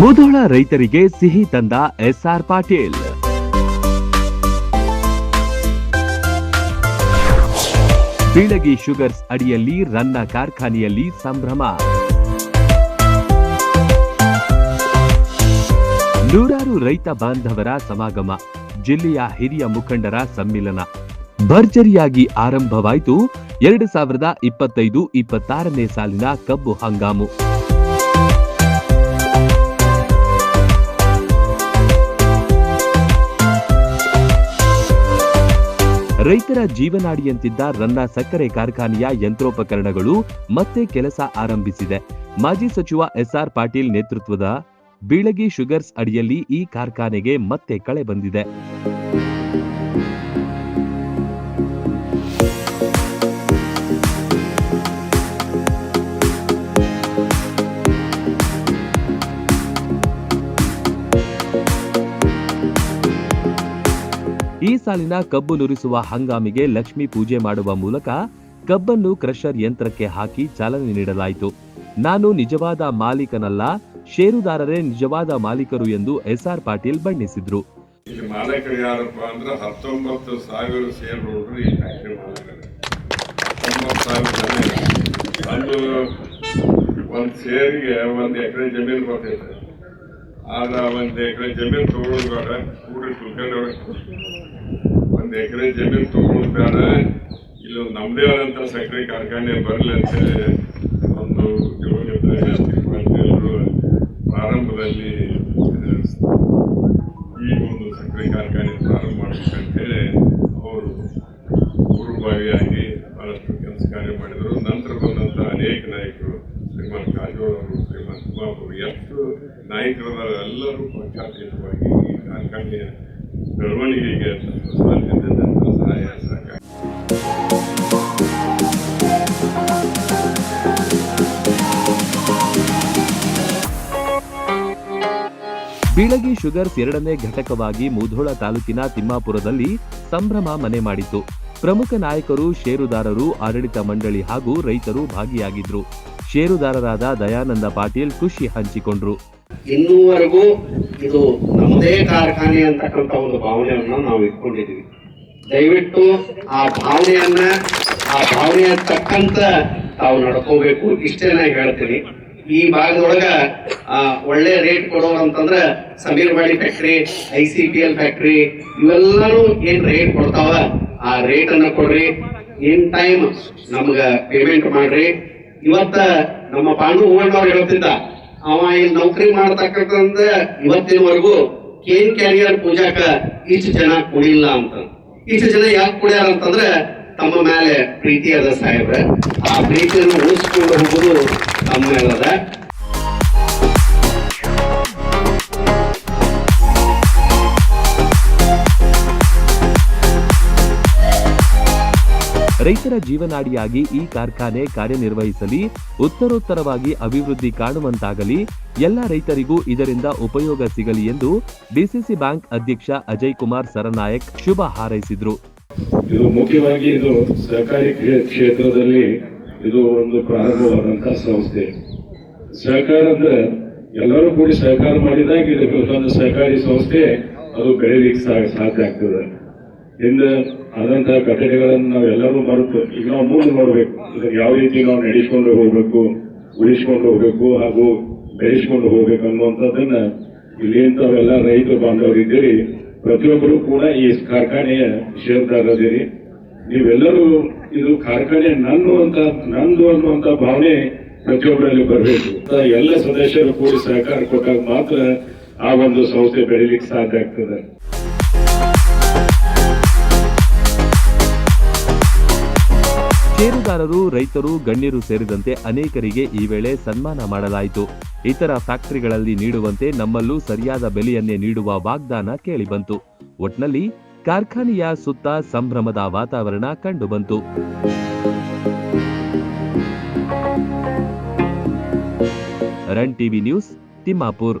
ಮುಧೋಳ ರೈತರಿಗೆ ಸಿಹಿ ತಂದ ಎಸ್ಆರ್ ಪಾಟೀಲ್. ಬೀಳಗಿ ಶುಗರ್ಸ್ ಅಡಿಯಲ್ಲಿ ರನ್ನ ಕಾರ್ಖಾನೆಯಲ್ಲಿ ಸಂಭ್ರಮ. ನೂರಾರು ರೈತ ಬಾಂಧವರ ಸಮಾಗಮ, ಜಿಲ್ಲೆಯ ಹಿರಿಯ ಮುಖಂಡರ ಸಮ್ಮಿಲನ. ಭರ್ಜರಿಯಾಗಿ ಆರಂಭವಾಯಿತು, ಎರಡು ಸಾವಿರದ ಇಪ್ಪತ್ತೈದು, ಇಪ್ಪತ್ತಾರನೇ ಸಾಲಿನ ಕಬ್ಬು ಹಂಗಾಮು. ರೈತರ ಜೀವನಾಡಿಯಂತಿದ್ದ ರನ್ನ ಸಕ್ಕರೆ ಕಾರ್ಖಾನೆಯ ಯಂತ್ರೋಪಕರಣಗಳು ಮತ್ತೆ ಕೆಲಸ ಆರಂಭಿಸಿದೆ. ಮಾಜಿ ಸಚಿವ ಎಸ್ಆರ್ ಪಾಟೀಲ್ ನೇತೃತ್ವದ ಬೀಳಗಿ ಶುಗರ್ಸ್ ಅಡಿಯಲ್ಲಿ ಈ ಕಾರ್ಖಾನೆಗೆ ಮತ್ತೆ ಕಳೆ ಬಂದಿದೆ. ಈ ಸಾಲಿನ ಕಬ್ಬು ನುರಿಸುವ ಹಂಗಾಮಿಗೆ ಲಕ್ಷ್ಮಿ ಪೂಜೆ ಮಾಡುವ ಮೂಲಕ ಕಬ್ಬನ್ನು ಕ್ರಷರ್ ಯಂತ್ರಕ್ಕೆ ಹಾಕಿ ಚಾಲನೆ ನೀಡಲಾಯಿತು. ನಾನು ನಿಜವಾದ ಮಾಲೀಕನಲ್ಲ, ಷೇರುದಾರರೇ ನಿಜವಾದ ಮಾಲೀಕರು ಎಂದು ಎಸ್ಆರ್ ಪಾಟೀಲ್ ಬಣ್ಣಿಸಿದ್ರು. ಒಂದು ಒಂದು ಶೇರಿಗೆ ಒಂದು ಎಕರೆ ಜಮೀನು ಆದ್ರೆ ಒಂದು ಎಕರೆ ಜಮೀನು ತಗೊಳ್ಳೋದು ಕೂಡಿ ಕುಲ್ಕೊಂಡವ್ರೆ ಒಂದು ಎಕರೆ ಜಮೀನು ತಗೊಳ್ಳೋದು ಇಲ್ಲಿ ಒಂದು ನಮ್ಮದೇ ಆದಂಥ ಸಕ್ಕರೆ ಕಾರ್ಖಾನೆ ಬರಲಿ ಅಂತೇಳಿ ಒಂದು ಎಲ್ಲರೂ ಪ್ರಾರಂಭದಲ್ಲಿ, ಈ ಒಂದು ಸಕ್ಕರೆ ಕಾರ್ಖಾನೆ ಪ್ರಾರಂಭ ಮಾಡಬೇಕಂತೇಳಿ ಅವರು ಪೂರ್ವಭಾವಿಯಾಗಿ ಬಹಳಷ್ಟು ಕೆಲಸ ಕಾರ್ಯ ಮಾಡಿದರು. ನಂತರ ಬಂದಂಥ ಅನೇಕ ನಾಯಕರು ಬಾಬು ಎಷ್ಟು ನಾಯಕರದಾರ ಎಲ್ಲರೂ ಪಕ್ಷಾತೀತವಾಗಿ ಈ ಕಾರ್ಖಾನೆಯ ಬೆಳವಣಿಗೆಗೆ ಸಹಾಯ ಸಹಕಾರ. ಬೀಳಗಿ ಶುಗರ್ಸ್ ಎರಡನೇ ಘಟಕವಾಗಿ ಮುಧೋಳ ತಾಲೂಕಿನ ತಿಮ್ಮಾಪುರದಲ್ಲಿ ಸಂಭ್ರಮ ಮನೆ ಮಾಡಿತ್ತು. ಪ್ರಮುಖ ನಾಯಕರು ಷೇರುದಾರರು, ಆಡಳಿತ ಮಂಡಳಿ ಹಾಗೂ ರೈತರು ಭಾಗಿಯಾಗಿದ್ರು. ಷೇರುದಾರರಾದ ದಯಾನಂದ ಪಾಟೀಲ್ ಖುಷಿ ಹಂಚಿಕೊಂಡ್ರು. ಇನ್ನೂವರೆಗೂ ಇದು ನಮ್ಮದೇ ಕಾರ್ಖಾನೆ ಅಂತಕ್ಕಂಥ ಒಂದು ಭಾವನೆಯನ್ನ ನಾವು ಇಟ್ಕೊಂಡಿದ್ದೀವಿ ದಯವಿಟ್ಟು ಆ ಭಾವನೆಯನ್ನ, ಆ ಭಾವನೆಯ ತಕ್ಕಂತ ತಾವು ನಡ್ಕೋಬೇಕು. ಇಷ್ಟೇ ನಾ ಹೇಳ್ತೀನಿ. ಈ ಭಾಗದೊಳಗ ಒಳ್ಳೆ ರೇಟ್ ಕೊಡೋರು ಅಂತಂದ್ರ Sameer body factory I C P L factory ಇವೆಲ್ಲರೂ ಏನ್ ರೇಟ್ ಕೊಡ್ತಾವ, ಆ ರೇಟ್ ಅನ್ನ ಕೊಡ್ರಿ. ಇನ್ ಟೈಮ್ ನಮ್ಗ ಪೇಮೆಂಟ್ ಮಾಡ್ರಿ. ಇವತ್ತ ನಮ್ಮ ಪಾಂಡು ಹೂವಣ್ಣವ್ರು ಹೇಳ್ತಿದ್ದ ಅವ ಇಲ್ಲಿ ನೌಕರಿ ಮಾಡತಕ್ಕಂತ ಇವತ್ತಿನವರೆಗೂ ಕೇನ್ ಕ್ಯಾರಿಯರ್ ಪೂಜಾಕ ಇಷ್ಟು ಜನ ಕುಡಿಲ್ಲ ಅಂತ. ಇಷ್ಟು ಜನ ಯಾಕೆ ಕುಡಿಯಾರ ಅಂತಂದ್ರೆ ತಮ್ಮ ಮೇಲೆ ಪ್ರೀತಿ ಅದ ಸಾಹೇಬ್ರ. ಆ ಪ್ರೀತಿಯನ್ನು ಉಳಿಸ್ಕೊಂಡು ಹೋಗುದು ತಮ್ಮ ಮೇಲದ. ರೈತರ ಜೀವನಾಡಿಯಾಗಿ ಈ ಕಾರ್ಖಾನೆ ಕಾರ್ಯನಿರ್ವಹಿಸಲಿ, ಉತ್ತರೋತ್ತರವಾಗಿ ಅಭಿವೃದ್ಧಿ ಕಾಣುವಂತಾಗಲಿ, ಎಲ್ಲ ರೈತರಿಗೂ ಇದರಿಂದ ಉಪಯೋಗ ಸಿಗಲಿ ಎಂದು ಡಿಸಿಸಿ ಬ್ಯಾಂಕ್ ಅಧ್ಯಕ್ಷ ಅಜಯ್ ಕುಮಾರ್ ಸರನಾಯಕ್ ಶುಭ ಹಾರೈಸಿದ್ರು. ಇದು ಮುಖ್ಯವಾಗಿ ಇದು ಸಹಕಾರಿ ಕ್ಷೇತ್ರದಲ್ಲಿ ಇದು ಒಂದು ಪ್ರಾರಂಭವಾದಂತಹ ಸಂಸ್ಥೆ. ಸಹಕಾರ ಅಂದ್ರೆ ಎಲ್ಲರೂ ಕೂಡಿ ಸಹಕಾರ ಮಾಡಿದಾಗ ಇದು ಒಂದು ಸಹಕಾರಿ ಸಂಸ್ಥೆ, ಅದು ಬೆಳೀಲಿಕ್ಕೆ ಸಾ- ಸಾಧ್ಯ ಆಗ್ತದೆ. ಹಿಂದೆ ಆದಂತಹ ಕಟ್ಟಡಗಳನ್ನು ನಾವು ಎಲ್ಲರೂ ಈಗ ನಾವು ಮುಂದೆ ನೋಡಬೇಕು. ಇದನ್ನು ಯಾವ ರೀತಿ ನಾವು ನಡೆಸ್ಕೊಂಡು ಹೋಗಬೇಕು, ಉಳಿಸ್ಕೊಂಡು ಹೋಗಬೇಕು ಹಾಗೂ ಬೆಳೆಸ್ಕೊಂಡು ಹೋಗ್ಬೇಕು ಅನ್ನುವಂಥದ್ದನ್ನ ಇಲ್ಲಿ ಇಂಥವೆಲ್ಲ ರೈತ ಬಾಂಧವರಿದ್ದೀರಿ ಪ್ರತಿಯೊಬ್ಬರು ಕೂಡ ಈ ಕಾರ್ಖಾನೆಯ ಷೇರುದಾರರಿದ್ದೀರಿ ನೀವೆಲ್ಲರೂ ಇದು ಕಾರ್ಖಾನೆ ನನ್ನು ನಂದು ಅನ್ನುವಂಥ ಭಾವನೆ ಪ್ರತಿಯೊಬ್ಬರಲ್ಲಿ ಬರಬೇಕು. ಎಲ್ಲ ಸದಸ್ಯರು ಕೂಡಿ ಸಹಕಾರ ಕೊಟ್ಟಾಗ ಮಾತ್ರ ಆ ಒಂದು ಸಂಸ್ಥೆ ಬೆಳಿಲಿಕ್ಕೆ ಸಾಧ್ಯ ಆಗ್ತದೆ. ಷೇರುದಾರರು ರೈತರು, ಗಣ್ಯರು ಸೇರಿದಂತೆ ಅನೇಕರಿಗೆ ಈ ವೇಳೆ ಸನ್ಮಾನ ಮಾಡಲಾಯಿತು. ಇತರ ಫ್ಯಾಕ್ಟರಿಗಳಲ್ಲಿ ನೀಡುವಂತೆ ನಮ್ಮಲ್ಲೂ ಸರಿಯಾದ ಬೆಲೆಯನ್ನೇ ನೀಡುವ ವಾಗ್ದಾನ ಕೇಳಿಬಂತು. ಒಟ್ನಲ್ಲಿ ಕಾರ್ಖಾನೆಯ ಸುತ್ತ ಸಂಭ್ರಮದ ವಾತಾವರಣ ಕಂಡುಬಂತು. Run TV news Timmapur.